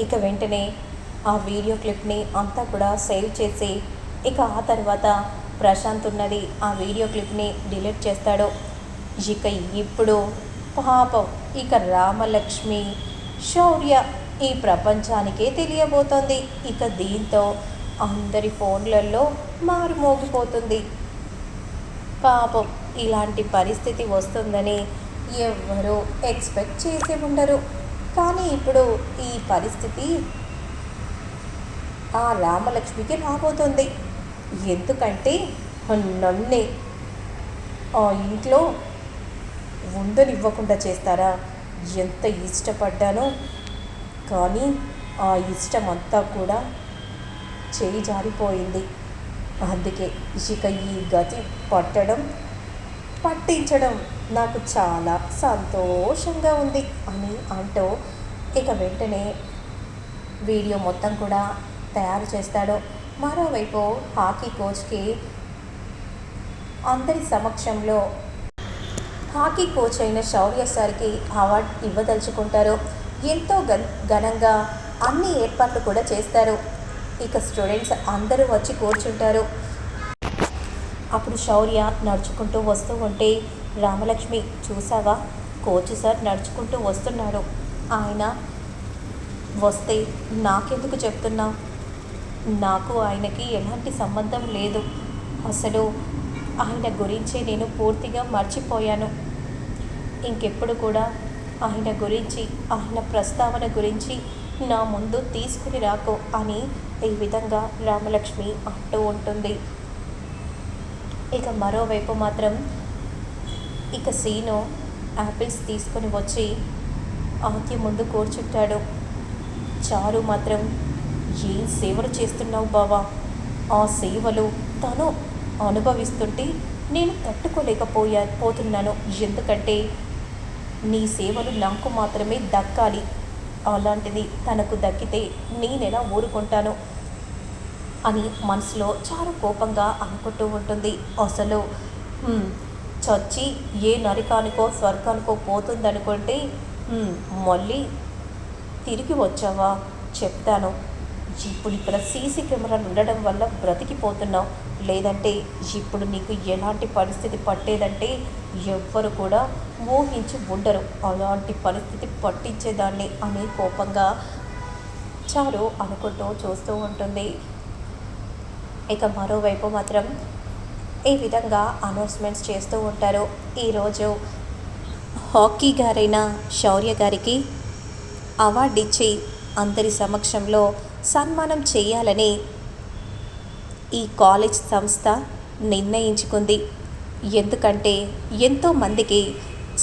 ఇక వెంటనే ఆ వీడియో క్లిప్ని అంతా కూడా సేవ్ చేసి ఇక ఆ తర్వాత ప్రశాంత్ ఉన్నది ఆ వీడియో క్లిప్ని డిలీట్ చేస్తాడు. ఇక ఇప్పుడు పాపం ఇక రామలక్ష్మి శౌర్య ఈ ప్రపంచానికే తెలియబోతోంది. ఇక దీంతో అందరి ఫోన్లలో మారుమోగిపోతుంది పాపం ఇలాంటి పరిస్థితి వస్తుందని ఎవ్వరూ ఎక్స్పెక్ట్ చేసి ఉండరు. కానీ ఇప్పుడు ఈ పరిస్థితి ఆ రామలక్ష్మికి రాబోతుంది. ఎందుకంటే నన్నే ఆ ఇంట్లో ఉండనివ్వకుండా చేస్తారా? ఎంత ఇష్టపడ్డానో. కానీ ఆ ఇష్టం అంతా కూడా చేయి జారిపోయింది. అందుకే ఇక ఈ గతి పట్టడం పట్టించడం నాకు చాలా సంతోషంగా ఉంది అని అంటూ ఇక వెంటనే వీడియో మొత్తం కూడా తయారు చేస్తాడు. మరోవైపు హాకీ కోచ్కి అందరి సమక్షంలో హాకీ కోచ్ అయిన శౌర్య సార్కి అవార్డు ఇవ్వదలుచుకుంటారు. ఎంతో ఘనంగా అన్ని ఏర్పాట్లు కూడా చేస్తారు. ఇక స్టూడెంట్స్ అందరూ వచ్చి కూర్చుంటారు. అప్పుడు శౌర్య నడుచుకుంటూ వస్తూ ఉంటే రామలక్ష్మి చూసావా కోచ్ సార్ నడుచుకుంటూ వస్తున్నాడు. ఆయన వస్తే నాకెందుకు చెప్తున్నావు? నాకు ఆయనకి ఎలాంటి సంబంధం లేదు. అసలు ఆయన గురించి నేను పూర్తిగా మర్చిపోయాను. ఇంకెప్పుడు కూడా ఆయన గురించి ఆయన ప్రస్తావన గురించి నా ముందు తీసుకుని రాకు అని ఈ విధంగా రామలక్ష్మి అంటూ ఉంటుంది. ఇక మరోవైపు మాత్రం ఇక సీను యాపిల్స్ తీసుకొని వచ్చి ఆద్య ముందు కూర్చుంటాడు. చారు మాత్రం ఏం సేవలు చేస్తున్నావు బావా? ఆ సేవలు తను అనుభవిస్తుంటే నేను తట్టుకోలేకపోయా పోతున్నాను ఎందుకంటే నీ సేవలు నాకు మాత్రమే దక్కాలి. అలాంటిది తనకు దక్కితే నేనెలా ఊరుకుంటాను? అని మనసులో చాలా కోపంగా అనుకుంటూ ఉంటుంది. అసలు చచ్చి ఏ నరికానికో స్వర్గానికో పోతుందనుకుంటే మళ్ళీ తిరిగి వచ్చావా? చెప్తాను. ఇప్పుడు ఇక్కడ సీసీ కెమెరాలు ఉండడం వల్ల బ్రతికిపోతున్నావు. లేదంటే ఇప్పుడు నీకు ఎలాంటి పరిస్థితి పట్టేదంటే ఎవ్వరు కూడా ఊహించి ఉండరు. అలాంటి పరిస్థితి పట్టించేదాన్ని అని కోపంగా చారు అనుకుంటూ చూస్తూ ఉంటుంది. ఇక మరోవైపు మాత్రం ఈ విధంగా అనౌన్స్మెంట్స్ చేస్తూ ఉంటారు. ఈరోజు హాకీ గారైన శౌర్య గారికి అవార్డు ఇచ్చి అందరి సమక్షంలో సన్మానం చేయాలని ఈ కాలేజ్ సంస్థ నిర్ణయించుకుంది. ఎందుకంటే ఎంతోమందికి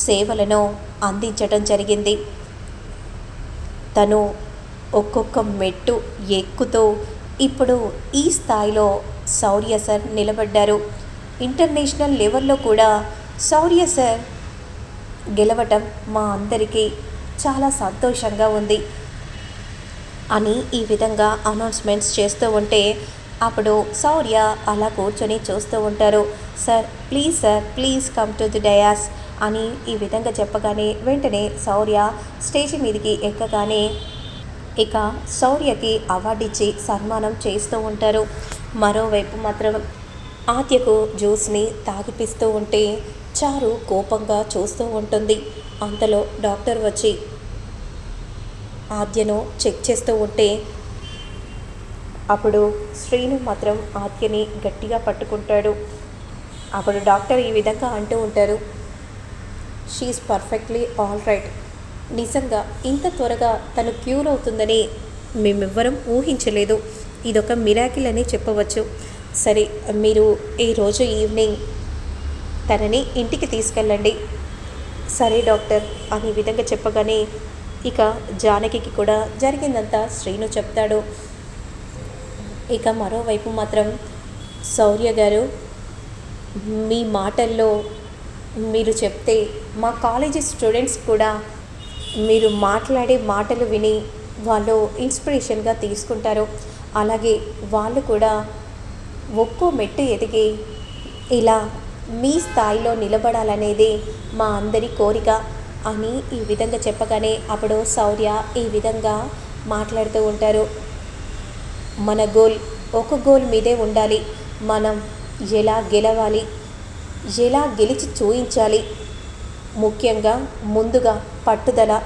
సేవలను అందించడం జరిగింది. తను ఒక్కొక్క మెట్టు ఎక్కుతూ ఇప్పుడు ఈ స్థాయిలో శౌర్య సార్ నిలబడ్డారు. ఇంటర్నేషనల్ లెవెల్లో కూడా శౌర్య సార్ గెలవటం మా అందరికీ చాలా సంతోషంగా ఉంది. అని ఈ విధంగా అనౌన్స్మెంట్స్ చేస్తూ ఉంటే అప్పుడు శౌర్య అలా కూర్చొని చూస్తూ ఉంటారు. Sir please sir please come to the dais అని ఈ విధంగా చెప్పగానే వెంటనే శౌర్య స్టేజ్ మీదకి ఎక్కగానే ఇక శౌర్యకి అవార్డు ఇచ్చి సన్మానం చేస్తూ ఉంటారు. మరోవైపు మాత్రం ఆద్యకు జ్యూస్ని తాగిపిస్తూ ఉంటే చారు కోపంగా చూస్తూ ఉంటుంది. అంతలో డాక్టర్ వచ్చి ఆద్యను చెక్ చేస్తూ ఉంటే అప్పుడు శ్రీను మాత్రం ఆద్యని గట్టిగా పట్టుకుంటాడు. అప్పుడు డాక్టర్ ఈ విధంగా అంటూ ఉంటారు షీఈస్ పర్ఫెక్ట్లీ ఆల్ రైట్ నిజంగా ఇంత త్వరగా తను క్యూర్ అవుతుందని మేమెవ్వరం ఊహించలేదు. ఇదొక మిరాకిల్ అని చెప్పవచ్చు. సరే మీరు ఈరోజు ఈవినింగ్ తనని ఇంటికి తీసుకెళ్ళండి. సరే డాక్టర్ అని విధంగా చెప్పగానే ఇక జానకికి కూడా జరిగిందంతా శ్రీను చెప్తాడు. ఇక మరోవైపు మాత్రం శౌర్య గారు మీ మాటల్లో మీరు చెప్తే మా కాలేజీ స్టూడెంట్స్ కూడా మీరు మాట్లాడే మాటలు విని వాళ్ళు ఇన్స్పిరేషన్గా తీసుకుంటారు. అలాగే వాళ్ళు కూడా ఒక్కో మెట్టు ఎదిగి ఇలా మీ స్థాయిలో నిలబడాలనేది మా అందరి కోరిక అని ఈ విధంగా చెప్పగానే అప్పుడు శౌర్య ఈ విధంగా మాట్లాడుతూ ఉంటారు. మన గోల్ ఒక గోల్ మీదే ఉండాలి. మనం ఎలా గెలవాలి? ఎలా గెలిచి చూయించాలి? ముఖ్యంగా ముందుగా పట్టుదల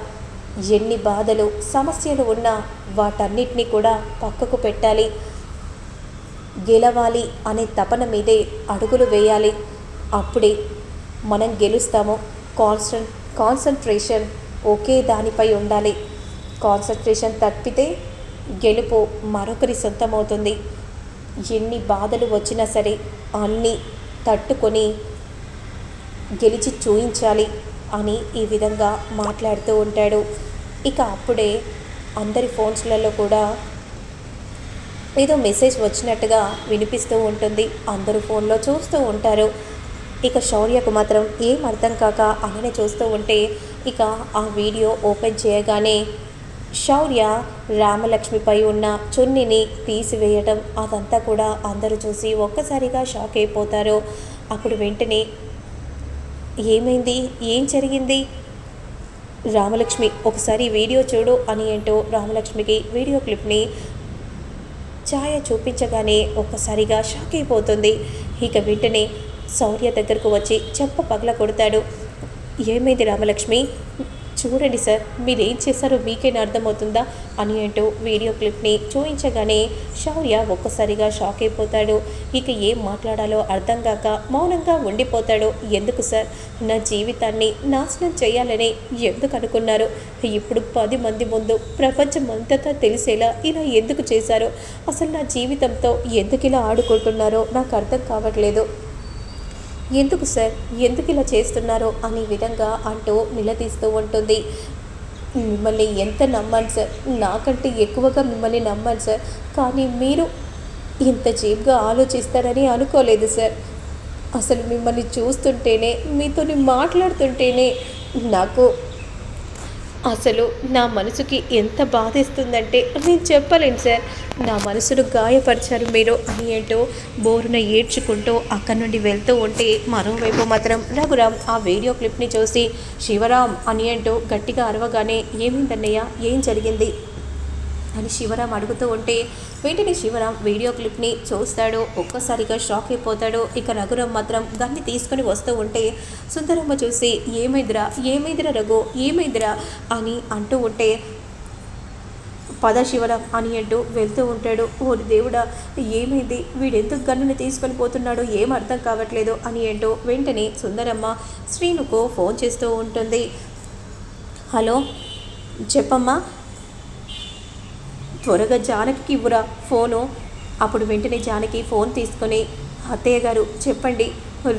ఎన్ని బాధలు సమస్యలు ఉన్నా వాటన్నిటినీ కూడా పక్కకు పెట్టాలి. గెలవాలి అనే తపన మీదే అడుగులు వేయాలి. అప్పుడే మనం గెలుస్తాము. కాన్సన్ కాన్సన్ట్రేషన్ ఒకే దానిపై ఉండాలి. కాన్సన్ట్రేషన్ తప్పితే గెలుపు మరొకరి సొంతమవుతుంది. ఎన్ని బాధలు వచ్చినా సరే అన్నీ తట్టుకొని గెలిచి చూయించాలి అని ఈ విధంగా మాట్లాడుతూ ఉంటాడు. ఇక అప్పుడే అందరి ఫోన్స్లలో కూడా ఏదో మెసేజ్ వచ్చినట్టుగా వినిపిస్తూ ఉంటుంది. అందరూ ఫోన్లో చూస్తూ ఉంటారు. ఇక శౌర్యకు మాత్రం ఏం అర్థం కాక అలానే చూస్తూ ఉంటే ఇక ఆ వీడియో ఓపెన్ చేయగానే శౌర్య రామలక్ష్మిపై ఉన్న చున్నిని తీసివేయటం అదంతా కూడా అందరూ చూసి ఒక్కసారిగా షాక్ అయిపోతారు. అప్పుడు వెంటనే ఏమైంది? ఏం జరిగింది? రామలక్ష్మి ఒకసారి వీడియో చూడు అని ఏంటో రామలక్ష్మికి వీడియో క్లిప్ని ఛాయ చూపించగానే ఒక్కసారిగా షాక్ అయిపోతుంది. ఇక వెంటనే శౌర్య దగ్గరకు వచ్చి చెప్ప పగల కొడతాడు ఏమైంది రామలక్ష్మి? చూడండి సార్ మీరు ఏం చేశారో మీకేనా అర్థమవుతుందా అని అంటూ వీడియో క్లిప్ని చూపించగానే శౌర్య ఒక్కసారిగా షాక్ అయిపోతాడు. ఇక ఏం మాట్లాడాలో అర్థం కాక మౌనంగా ఉండిపోతాడు. ఎందుకు సార్? నా జీవితాన్ని నాశనం చేయాలని ఎందుకు అనుకున్నారు? ఇప్పుడు పది మంది ముందు ప్రపంచం అంతటా తెలిసేలా ఇలా ఎందుకు చేశారో? అసలు నా జీవితంతో ఎందుకు ఇలా ఆడుకుంటున్నారో నాకు అర్థం కావట్లేదు. ఎందుకు సార్? ఎందుకు ఇలా చేస్తున్నారో అనే విధంగా అంటూ నిలదీస్తూ ఉంటుంది. మిమ్మల్ని ఎంత నమ్మాను సార్? నాకంటే ఎక్కువగా మిమ్మల్ని నమ్మాను సార్. కానీ మీరు ఇంత చీప్గా ఆలోచిస్తారని అనుకోలేదు సార్. అసలు మిమ్మల్ని చూస్తుంటేనే మీతో మాట్లాడుతుంటేనే నాకు అసలు నా మనసుకి ఎంత బాధిస్తుందంటే నేను చెప్పలేను సార్. నా మనసును గాయపరిచారు మీరు అని ఏంటో బోరున ఏడ్చుకుంటూ అక్కడి నుండి వెళ్తూ ఉంటే మరోవైపు మాత్రం రఘురామ్ ఆ వీడియో క్లిప్ని చూసి శివరామ్ అని ఏంటో గట్టిగా అరవగానే ఏమిందన్నయ్య? ఏం జరిగింది? అని శివరాం అడుగుతూ ఉంటే వెంటనే శివరాం వీడియో క్లిప్ని చూస్తాడు ఒక్కసారిగా షాక్ అయిపోతాడు. ఇక రఘురాం మాత్రం గన్ని తీసుకొని వస్తూ ఉంటే సుందరమ్మ చూసి ఏమైందిరా? ఏమైందిరా రఘు? ఏమైందిరా? అని అంటూ ఉంటే పద శివరాం అని అంటూ వెళ్తూ ఉంటాడు. ఓడి దేవుడా ఏమైంది? వీడెందుకు గన్నుని తీసుకొని పోతున్నాడో ఏం అర్థం కావట్లేదు అని అంటూ వెంటనే సుందరమ్మ శ్రీనుకు ఫోన్ చేస్తూ ఉంటుంది. హలో చెప్పమ్మా త్వరగా జానకి ఇవ్వురా ఫోను. అప్పుడు వెంటనే జానకి ఫోన్ తీసుకొని అత్తయ్య గారు చెప్పండి.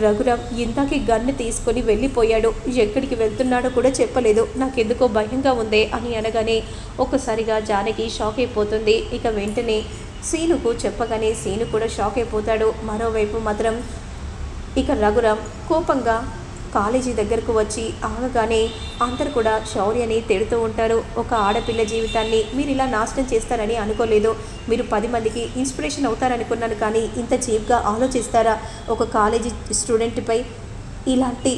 రఘురామ్ ఇందాకే గన్ను తీసుకొని వెళ్ళిపోయాడు. ఎక్కడికి వెళ్తున్నాడో కూడా చెప్పలేదు. నాకెందుకో భయంగా ఉంది అని అనగానే ఒక్కసారిగా జానకి షాక్ అయిపోతుంది. ఇక వెంటనే సీనుకు చెప్పగానే సీను కూడా షాక్ అయిపోతాడు. మరోవైపు మాత్రం ఇక రఘురామ్ కోపంగా కాలేజీ దగ్గరకు వచ్చి ఆగగానే అందరు కూడా శౌర్యని తిడుతూ ఉంటారు. ఒక ఆడపిల్ల జీవితాన్ని మీరు ఇలా నాశనం చేస్తారని అనుకోలేదు. మీరు పది మందికి ఇన్స్పిరేషన్ అవుతారనుకున్నాను కానీ ఇంత చీప్గా ఆలోచిస్తారా? ఒక కాలేజీ స్టూడెంట్పై ఇలాంటి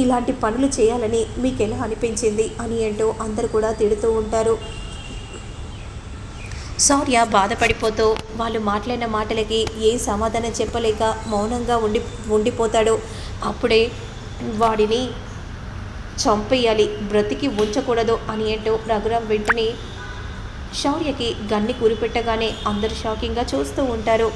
ఇలాంటి పనులు చేయాలని మీకు ఎలా అనిపించింది అని ఏంటో అందరు కూడా తిడుతూ ఉంటారు. శౌర్య బాధపడిపోతూ వాళ్ళు మాట్లాడిన మాటలకి ఏ సమాధానం చెప్పలేక మౌనంగా ఉండి ఉండిపోతాడు. అప్పుడే వాడిని చంపేయాలి బ్రతికి ఉంచకూడదు అని ఏంటో రఘురామ్ వెంటనే శౌర్యకి గన్ని కురిపెట్టగానే అందరు షాకింగ్గా చూస్తూ ఉంటారు.